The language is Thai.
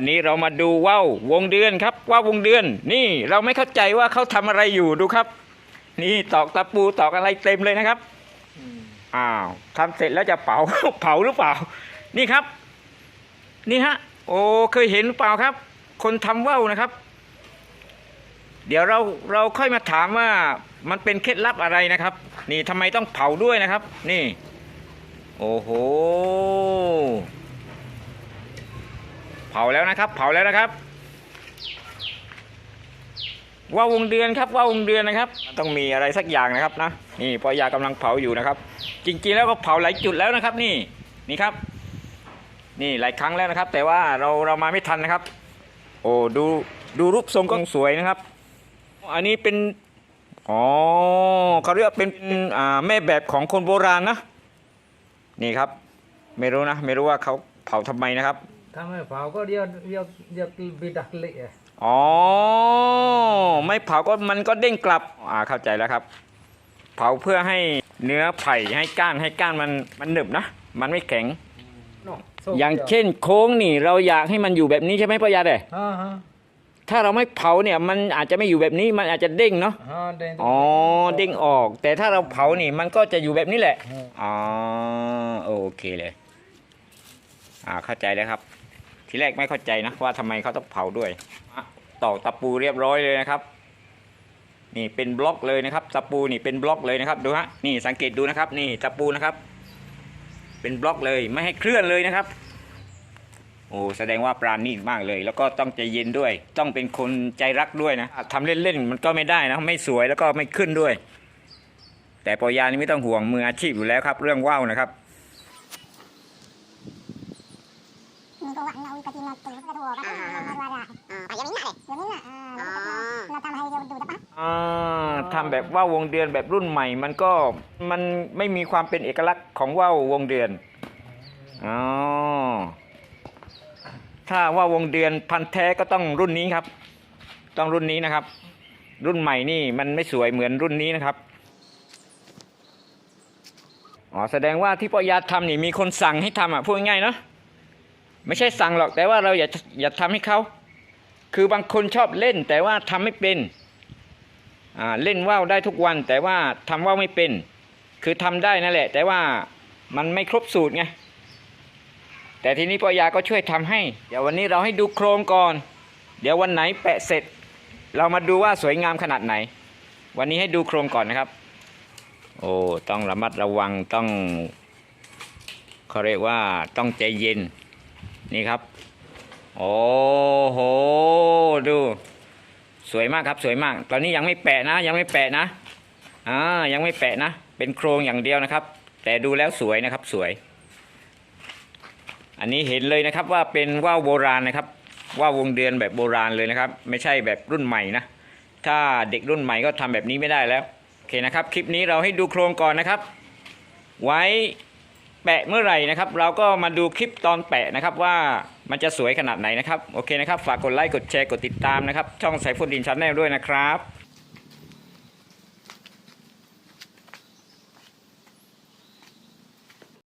วันนี้เรามาดูว่าววงเดือนครับว่าววงเดือน นี่เราไม่เข้าใจว่าเขาทำอะไรอยู่ดูครับ นี่ตอกตะปูตอกอะไรเต็มเลยนะครับอ้าวทำเสร็จแล้วจะเผาเผาหรือเปล่า นี่ครับ นี่ฮะ โอ้เคยเห็นหรือเปล่าครับ คนทำว่าวนะครับ เดี๋ยวเราเราค่อยมาถามว่ามันเป็นเคล็ดลับอะไรนะครับ นี่ทำไมต้องเผาด้วยนะครับ นี่ โอ้โหาแล้วนะครับ เผาแล้วนะครับว่าวงเดือนครับว่าวงเดือนนะครับ ต้องมีอะไรสักอย่างนะครับนะนี่ปอยากำลังเผาอยู่นะครับ จริงๆแล้วก็เผาหลายจุดแล้วนะครับ นี่นี่ครับ นี่หลายครั้งแล้วนะครับ แต่ว่าเราเรามาไม่ทันนะครับ โอ้ดูดูรูปทรงก็สวยนะครับ อันนี้เป็นอ๋อเขาเรียกว่าเป็นอ่าแม่แบบของคนโบราณนะ นี่ครับ ไม่รู้นะ ไม่รู้ว่าเขาเผาทำไมนะครับ ถ้าไม่เผาก็เดี๋ยวเดี๋ยวเดี๋ยวบิดักเละอ๋อ ไม่เผาก็มันก็เด้งกลับ อ่าเข้าใจแล้วครับ เผาเพื่อให้เนื้อไผ่ให้ก้านให้ก้านมันมันหนึบนะ มันไม่แข็ง อย่างเช่นโค้งนี่ เราอยากให้มันอยู่แบบนี้ใช่ไหมพ่อยาเด้ฮ่าฮ่าถ้าเราไม่เผาเนี่ยมันอาจจะไม่อยู่แบบนี้มันอาจจะเด้งเนาะฮ่าเด้งอ๋อเด้งออก แต่ถ้าเราเผานี่มันก็จะอยู่แบบนี้แหละอืมอ๋อโอเคเลย อ่าเข้าใจแล้วครับ ทีแรกไม่เข้าใจนะว่าทำไมเขาต้องเผาด้วยอะตอกตะปูเรียบร้อยเลยนะครับ นี่เป็นบล็อกเลยนะครับ ตะปูนี่เป็นบล็อกเลยนะครับดูฮะนี่สังเกตดูนะครับ นี่ตะปูนะครับ เป็นบล็อกเลยไม่ให้เคลื่อนเลยนะครับโอ้แสดงว่าปราณีตมากเลย แล้วก็ต้องใจเย็นด้วย ต้องเป็นคนใจรักด้วยนะทำเล่นๆมันก็ไม่ได้นะไม่สวยแล้วก็ไม่ขึ้นด้วย แต่ปอยานี่ไม่ต้องห่วงมืออาชีพอยู่แล้วครับ เรื่องว่าวนะครับ Mình có bạn nào có tin là từ cái thua bắt nó ra ra. À, phải giống nè. Giống nè. À, nó tao hay vô đủ tao. อ่าทำแบบว่าววงเดือนแบบรุ่นใหม่ มันก็มันไม่มีความเป็นเอกลักษณ์ของว่าววงเดือนอ๋อถ้าว่าววงเดือนพันธุ์แท้ก็ต้องรุ่นนี้ครับ ต้องรุ่นนี้นะครับ รุ่นใหม่นี่มันไม่สวยเหมือนรุ่นนี้นะครับอ๋อแสดงว่าที่ปอยาทำนี่มีคนสั่งให้ทำอะพูดง่ายๆเนาะ ไม่ใช่สั่งหรอกแต่ว่าเราอย่าอย่าทำให้เขาคือบางคนชอบเล่นแต่ว่าทำไม่เป็นอ่าเล่นว่าวได้ทุกวัน แต่ว่าทำว่าวไม่เป็น คือทำได้นั่นแหละ แต่ว่ามันไม่ครบสูตรไงแต่ทีนี้ปอยาก็ช่วยทำให้ เดี๋ยววันนี้เราให้ดูโครงก่อน เดี๋ยววันไหนแปะเสร็จ เรามาดูว่าสวยงามขนาดไหน วันนี้ให้ดูโครงก่อนนะครับ โอ้ต้องระมัดระวังต้องเขาเรียกว่าต้องใจเย็น นี่ครับ โอ้โห ดู สวยมากครับสวยมาก ตอนนี้ยังไม่แปะนะ ยังไม่แปะนะ อ่า ยังไม่แปะนะ เป็นโครงอย่างเดียวนะครับ แต่ดูแล้วสวยนะครับสวย อันนี้เห็นเลยนะครับว่าเป็นว่าวโบราณนะครับ ว่าววงเดือนแบบโบราณเลยนะครับ ไม่ใช่แบบรุ่นใหม่นะ ถ้าเด็กรุ่นใหม่ก็ทำแบบนี้ไม่ได้แล้ว โอเคนะครับ คลิปนี้เราให้ดูโครงก่อนนะครับ ไว้ แปะเมื่อไหร่นะครับ เราก็มาดูคลิปตอนแปะนะครับว่ามันจะสวยขนาดไหนนะครับ โอเคนะครับ ฝากกดไลค์ กดแชร์ กดติดตามนะครับ ช่องสายฝนดินชั้นแนลด้วยนะครับ